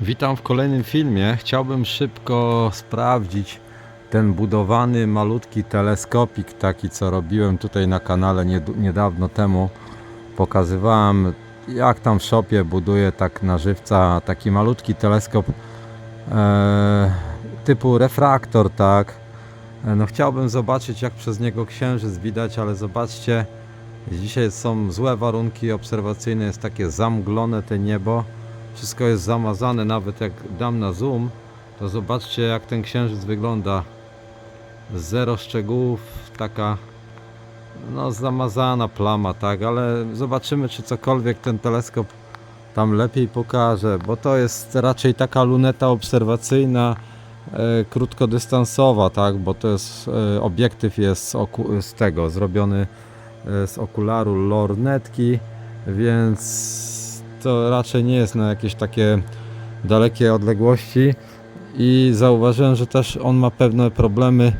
Witam w kolejnym filmie. Chciałbym szybko sprawdzić ten budowany malutki teleskopik, taki co robiłem tutaj na kanale nied- niedawno temu. Pokazywałem jak tam w shopie buduję tak na żywca taki malutki teleskop e, typu refraktor, tak. E, No chciałbym zobaczyć jak przez niego księżyc widać, ale zobaczcie, dzisiaj są złe warunki obserwacyjne, jest takie zamglone te niebo. Wszystko jest zamazane, nawet jak dam na zoom, to zobaczcie jak ten księżyc wygląda. Zero szczegółów, taka no zamazana plama, tak, ale zobaczymy czy cokolwiek ten teleskop tam lepiej pokaże, bo to jest raczej taka luneta obserwacyjna e, krótkodystansowa, tak, bo to jest e, obiektyw jest z, tego zrobiony e, z okularu lornetki, więc to raczej nie jest na jakieś takie dalekie odległości i zauważyłem, że też on ma pewne problemy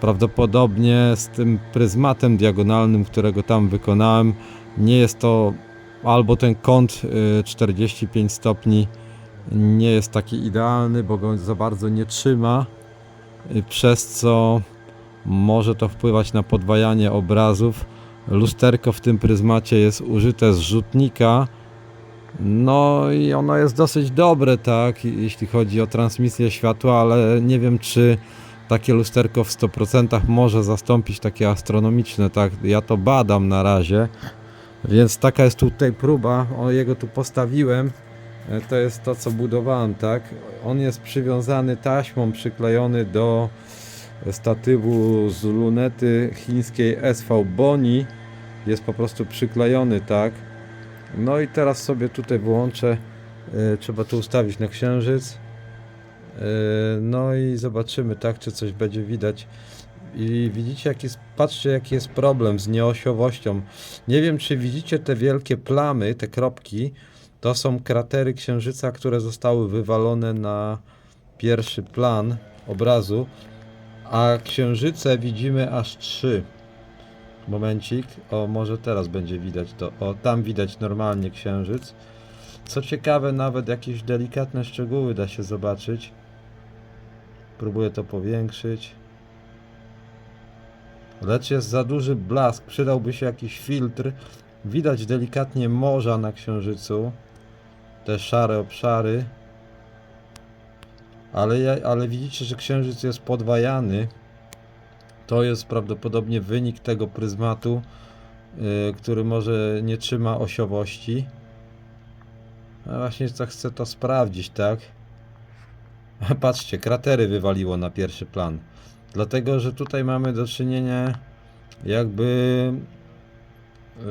prawdopodobnie z tym pryzmatem diagonalnym, którego tam wykonałem. Nie jest to albo ten kąt y, 45 stopni nie jest taki idealny, bo go za bardzo nie trzyma, y, przez co może to wpływać na podwajanie obrazów. Lusterko w tym pryzmacie jest użyte z rzutnika, no i ono jest dosyć dobre, tak, jeśli chodzi o transmisję światła, ale nie wiem, czy takie lusterko w 100% może zastąpić takie astronomiczne, tak. Ja to badam na razie, więc taka jest tutaj próba. O jego tu postawiłem. E, To jest to, co budowałem, tak. On jest przywiązany taśmą, przyklejony do statywu z lunety chińskiej SV Boni. Jest po prostu przyklejony, tak. No i teraz sobie tutaj włączę. e, Trzeba tu ustawić na księżyc. E, No i zobaczymy, tak, czy coś będzie widać. I widzicie, jaki jest, patrzcie, jaki jest problem z nieosiowością. Nie wiem, czy widzicie te wielkie plamy, te kropki. To są kratery księżyca, które zostały wywalone na pierwszy plan obrazu. A księżyce widzimy aż trzy. Momencik. O, może teraz będzie widać to. O, tam widać normalnie księżyc. Co ciekawe, nawet jakieś delikatne szczegóły da się zobaczyć. Próbuję to powiększyć. Lecz jest za duży blask. Przydałby się jakiś filtr. Widać delikatnie morza na księżycu. Te szare obszary. Ale, ale widzicie, że księżyc jest podwajany. To jest prawdopodobnie wynik tego pryzmatu, yy, który może nie trzyma osiowości. A właśnie tak chcę to sprawdzić, tak? Patrzcie, kratery wywaliło na pierwszy plan. Dlatego, że tutaj mamy do czynienia jakby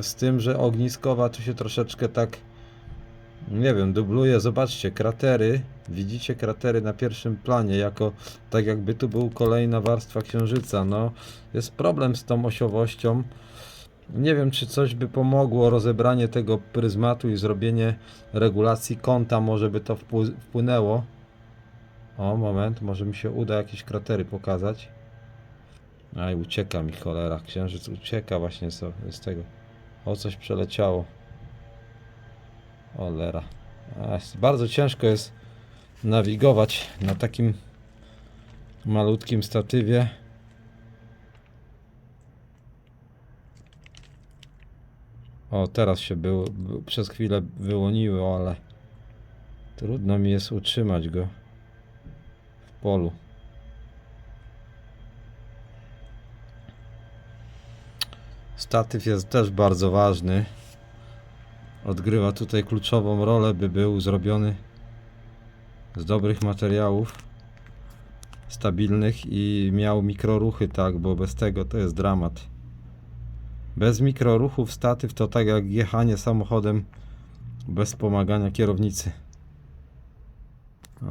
z tym, że ogniskowa tu się troszeczkę tak nie wiem, dubluje. Zobaczcie, kratery. Widzicie kratery na pierwszym planie, jako tak jakby tu był kolejna warstwa księżyca. No, jest problem z tą osiowością. Nie wiem, czy coś by pomogło rozebranie tego pryzmatu i zrobienie regulacji kąta, może by to wpły- wpłynęło. O, moment, może mi się uda jakieś kratery pokazać. Aj, ucieka mi cholera, księżyc ucieka właśnie z tego. O, coś przeleciało. Cholera. A, jest- Bardzo ciężko jest nawigować na takim malutkim statywie. O, teraz się był, był, przez chwilę wyłoniło, ale trudno mi jest utrzymać go w polu. Statyw jest też bardzo ważny. Odgrywa tutaj kluczową rolę, by był zrobiony z dobrych materiałów, stabilnych i miał mikroruchy, tak, bo bez tego to jest dramat. Bez mikroruchów statyw to tak jak jechanie samochodem bez pomagania kierownicy.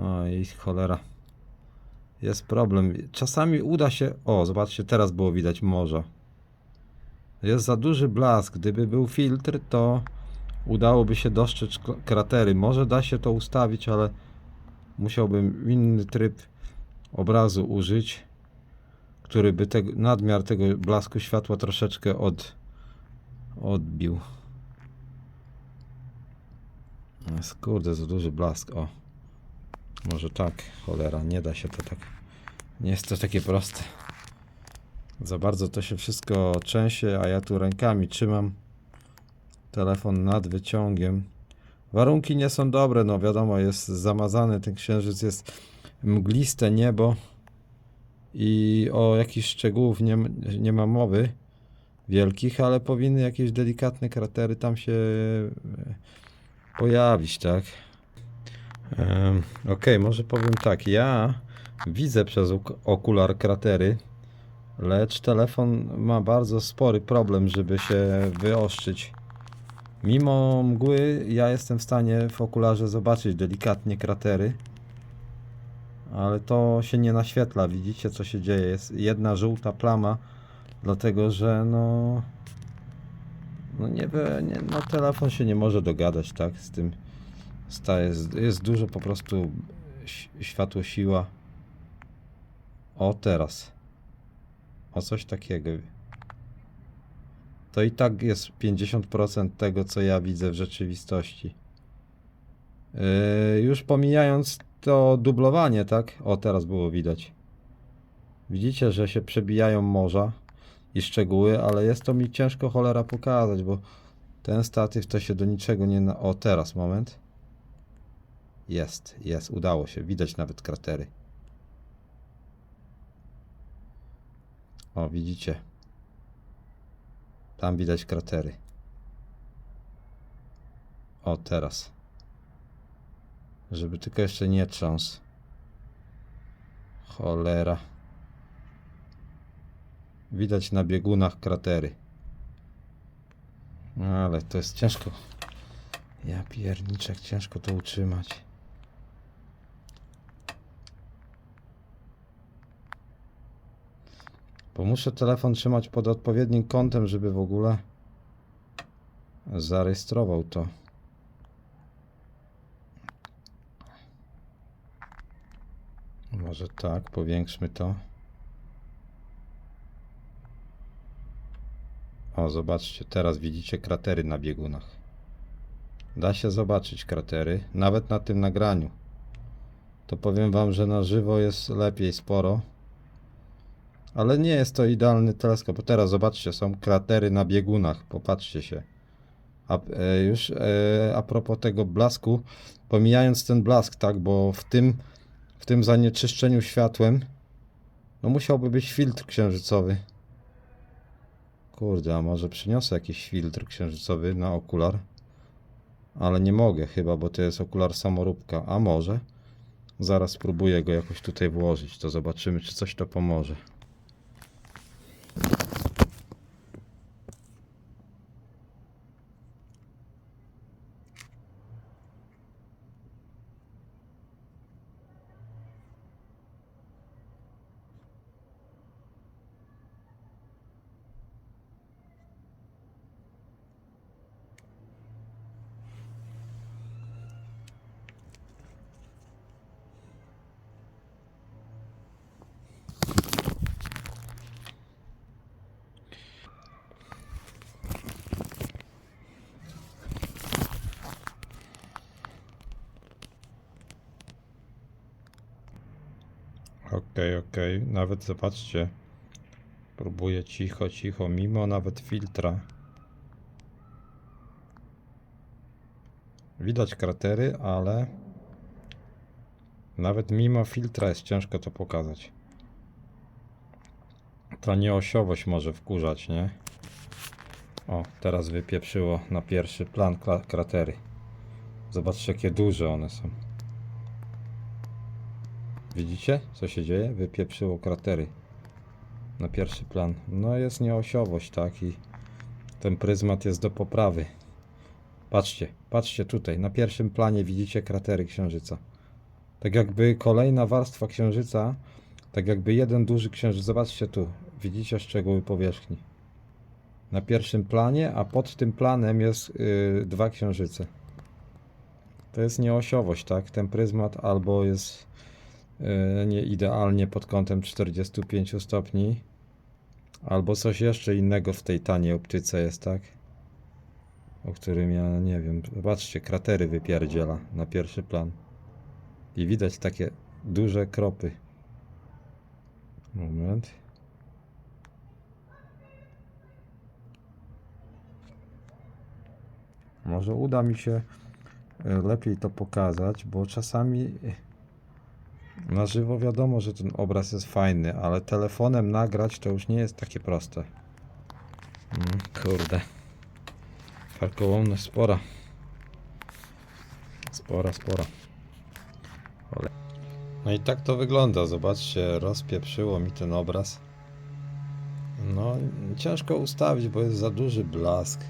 Oj, cholera. Jest problem. Czasami uda się. O, zobaczcie, teraz było widać morza. Jest za duży blask. Gdyby był filtr, to udałoby się dostrzec kratery. Może da się to ustawić, ale musiałbym inny tryb obrazu użyć, który by tego, nadmiar tego blasku światła troszeczkę od, odbił. Kurde, za duży blask. O. Może tak, cholera, nie da się to tak. Nie jest to takie proste. Za bardzo to się wszystko trzęsie, a ja tu rękami trzymam telefon nad wyciągiem. Warunki nie są dobre, no wiadomo, jest zamazany ten księżyc, jest mgliste niebo i o jakichś szczegółów nie, nie ma mowy wielkich, ale powinny jakieś delikatne kratery tam się e, pojawić, tak? Okej, może powiem tak, ja widzę przez ok- okular kratery, lecz telefon ma bardzo spory problem, żeby się wyostrzyć. Mimo mgły, ja jestem w stanie w okularze zobaczyć delikatnie kratery, ale to się nie naświetla. Widzicie, co się dzieje? Jest jedna żółta plama, dlatego że no. No nie, nie no telefon się nie może dogadać, tak? Z tym sta- jest, jest dużo po prostu światło siła. O teraz. O coś takiego. To i tak jest 50% tego, co ja widzę w rzeczywistości. Yy, już pomijając to dublowanie, tak? O, teraz było widać. Widzicie, że się przebijają morza i szczegóły, ale jest to mi ciężko cholera pokazać, bo ten statyw to się do niczego nie... Na... O, teraz, moment. Jest, jest, udało się. Widać nawet kratery. O, widzicie. Tam widać kratery. O, teraz. Żeby tylko jeszcze nie trząs. Cholera. Widać na biegunach kratery. No, Ale to jest ciężko. Ja pierniczek, ciężko to utrzymać. Bo muszę telefon trzymać pod odpowiednim kątem, żeby w ogóle zarejestrował to. Może tak, powiększmy to. O, zobaczcie, teraz widzicie kratery na biegunach. Da się zobaczyć kratery, nawet na tym nagraniu. To powiem wam, że na żywo jest lepiej sporo. Ale nie jest to idealny teleskop. Bo Teraz zobaczcie, są kratery na biegunach. Popatrzcie się. A e, już e, a propos tego blasku, pomijając ten blask, tak, bo w tym, w tym zanieczyszczeniu światłem, no musiałby być filtr księżycowy. Kurde, a może przyniosę jakiś filtr księżycowy na okular? Ale nie mogę chyba, bo to jest okular samoróbka. A może? Zaraz spróbuję go jakoś tutaj włożyć, to zobaczymy, czy coś to pomoże. Okej, okej. Nawet zobaczcie. Próbuję cicho, cicho, mimo nawet filtra. Widać kratery, ale nawet mimo filtra jest ciężko to pokazać. Ta nieosiowość może wkurzać, nie? O, teraz wypieprzyło na pierwszy plan kratery. Zobaczcie, jakie duże one są. Widzicie, co się dzieje? Wypieprzyło kratery na pierwszy plan. No jest nieosiowość, tak? I ten pryzmat jest do poprawy. Patrzcie, patrzcie tutaj. Na pierwszym planie widzicie kratery księżyca. Tak jakby kolejna warstwa księżyca, tak jakby jeden duży księżyc. Zobaczcie tu, widzicie szczegóły powierzchni. Na pierwszym planie, a pod tym planem jest yy, dwa księżyce. To jest nieosiowość, tak? Ten pryzmat albo jest nie idealnie pod kątem 45 stopni, albo coś jeszcze innego w tej taniej optyce jest, tak? O którym ja nie wiem. Zobaczcie, kratery wypierdziela na pierwszy plan. i widać takie duże kropy. Moment. Może uda mi się e, lepiej to pokazać, bo czasami e, na żywo wiadomo, że ten obraz jest fajny, ale telefonem nagrać to już nie jest takie proste. Mm, kurde. Karkołomność spora. Spora, spora. No i tak to wygląda. Zobaczcie, rozpieprzyło mi ten obraz. No, ciężko ustawić, bo jest za duży blask.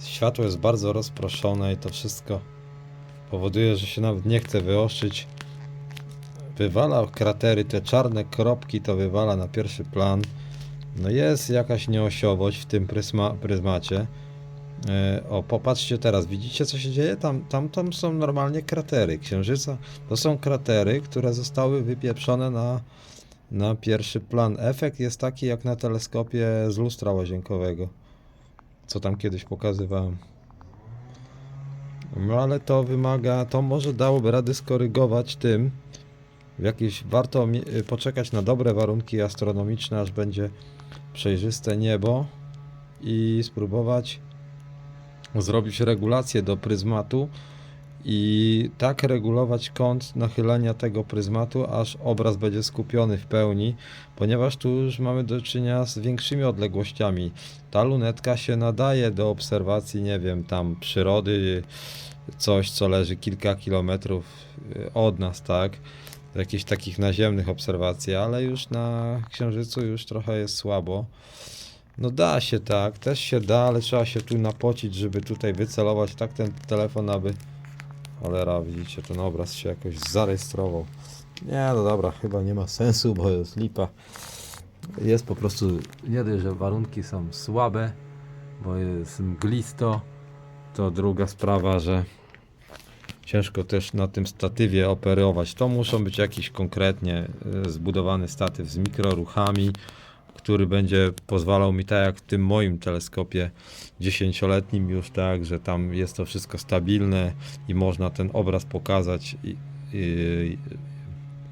Światło jest bardzo rozproszone i to wszystko powoduje, że się nawet nie chce wyostrzyć. Wywala kratery, te czarne kropki to wywala na pierwszy plan. No jest jakaś nieosiowość w tym pryzma, pryzmacie. E, O, popatrzcie teraz, widzicie co się dzieje? Tam, tam, tam są normalnie kratery księżyca. To są kratery, które zostały wypieprzone na, na pierwszy plan. Efekt jest taki jak na teleskopie z lustra łazienkowego, co tam kiedyś pokazywałem. No ale to wymaga, to może dałoby rady skorygować tym. Jakieś, warto mi- poczekać na dobre warunki astronomiczne, aż będzie przejrzyste niebo i spróbować zrobić regulację do pryzmatu i tak regulować kąt nachylenia tego pryzmatu, aż obraz będzie skupiony w pełni, ponieważ tu już mamy do czynienia z większymi odległościami. Ta lunetka się nadaje do obserwacji, nie wiem, tam przyrody, coś co leży kilka kilometrów y, od nas, tak? Do jakichś takich naziemnych obserwacji, ale już na Księżycu już trochę jest słabo. No da się tak, też się da, ale trzeba się tu napocić, żeby tutaj wycelować tak ten telefon, aby... Cholera, widzicie, ten obraz się jakoś zarejestrował. Nie, no dobra, chyba nie ma sensu, bo jest lipa. Jest po prostu, nie dość, że warunki są słabe, bo jest mglisto, to druga sprawa, że ciężko też na tym statywie operować. To muszą być jakiś konkretnie e, zbudowany statyw z mikroruchami, który będzie pozwalał mi tak jak w tym moim teleskopie dziesięcioletnim już tak, że tam jest to wszystko stabilne i można ten obraz pokazać i, i,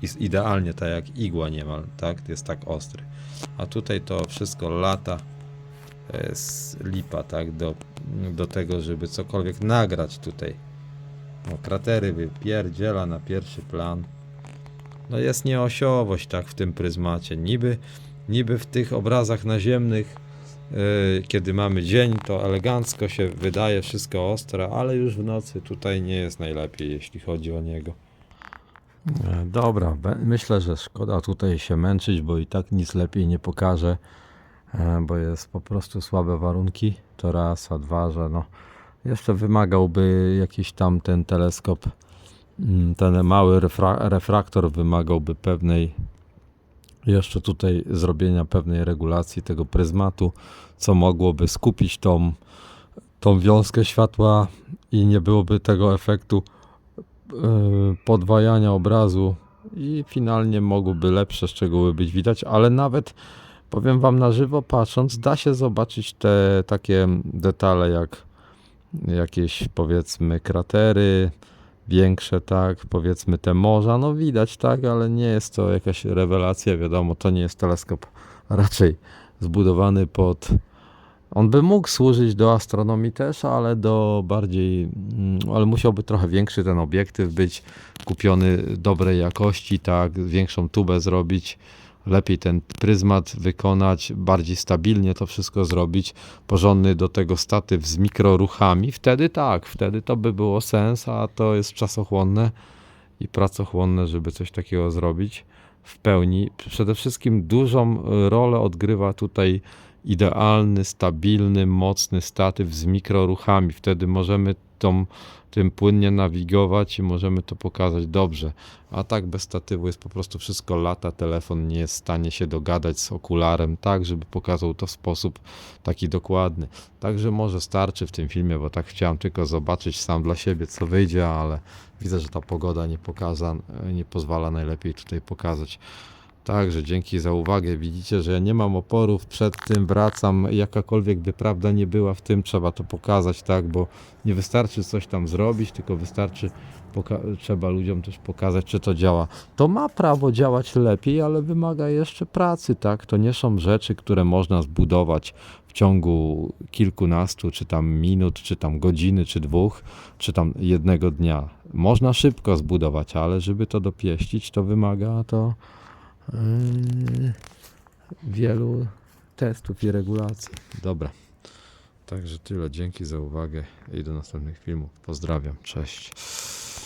i idealnie tak jak igła niemal, tak? Jest tak ostry. A tutaj to wszystko lata jest lipa, tak? Do, do tego, żeby cokolwiek nagrać tutaj. No, kratery wypierdziela na pierwszy plan. No jest nieosiowość tak w tym pryzmacie. Niby, niby w tych obrazach naziemnych, yy, kiedy mamy dzień, to elegancko się wydaje wszystko ostre, ale już w nocy tutaj nie jest najlepiej, jeśli chodzi o niego. E, Dobra, myślę, że szkoda tutaj się męczyć, bo i tak nic lepiej nie pokaże, bo jest po prostu słabe warunki. To raz, a dwa, że no jeszcze wymagałby jakiś tam ten teleskop, mm, ten mały refra- refraktor wymagałby pewnej jeszcze tutaj zrobienia pewnej regulacji tego pryzmatu, co mogłoby skupić tą, tą wiązkę światła i nie byłoby tego efektu e, podwajania obrazu i finalnie mogłyby lepsze szczegóły być widać, ale nawet powiem wam na żywo patrząc, da się zobaczyć te takie detale jak jakieś powiedzmy kratery większe, tak, powiedzmy te morza, no widać, tak, ale nie jest to jakaś rewelacja, wiadomo, to nie jest teleskop raczej zbudowany pod on by mógł służyć do astronomii też, ale do bardziej, mm, ale musiałby trochę większy ten obiektyw być, kupiony dobrej jakości, tak, większą tubę zrobić, lepiej ten pryzmat wykonać, bardziej stabilnie to wszystko zrobić, porządny do tego statyw z mikroruchami, wtedy tak, wtedy to by było sens, a to jest czasochłonne i pracochłonne, żeby coś takiego zrobić w pełni. Przede wszystkim dużą rolę odgrywa tutaj idealny, stabilny, mocny statyw z mikroruchami. Wtedy możemy tą, tym płynnie nawigować i możemy to pokazać dobrze. A tak bez statywu jest po prostu wszystko lata, telefon nie jest w stanie się dogadać z okularem tak, żeby pokazał to w sposób taki dokładny. Także może starczy w tym filmie, bo tak chciałem tylko zobaczyć sam dla siebie co wyjdzie, ale widzę, że ta pogoda nie pokaza, nie pozwala najlepiej tutaj pokazać. Także dzięki za uwagę. Widzicie, że ja nie mam oporów przed tym, wracam. Jakakolwiek by prawda nie była w tym, trzeba to pokazać, tak? Bo nie wystarczy coś tam zrobić, tylko wystarczy, trzeba ludziom też pokazać, czy to działa. To ma prawo działać lepiej, ale wymaga jeszcze pracy, tak? To nie są rzeczy, które można zbudować w ciągu kilkunastu, czy tam minut, czy tam godziny, czy dwóch, czy tam jednego dnia. Można szybko zbudować, ale żeby to dopieścić, to wymaga to wielu testów i regulacji. Dobra. Także tyle. Dzięki za uwagę i do następnych filmów. Pozdrawiam. Cześć.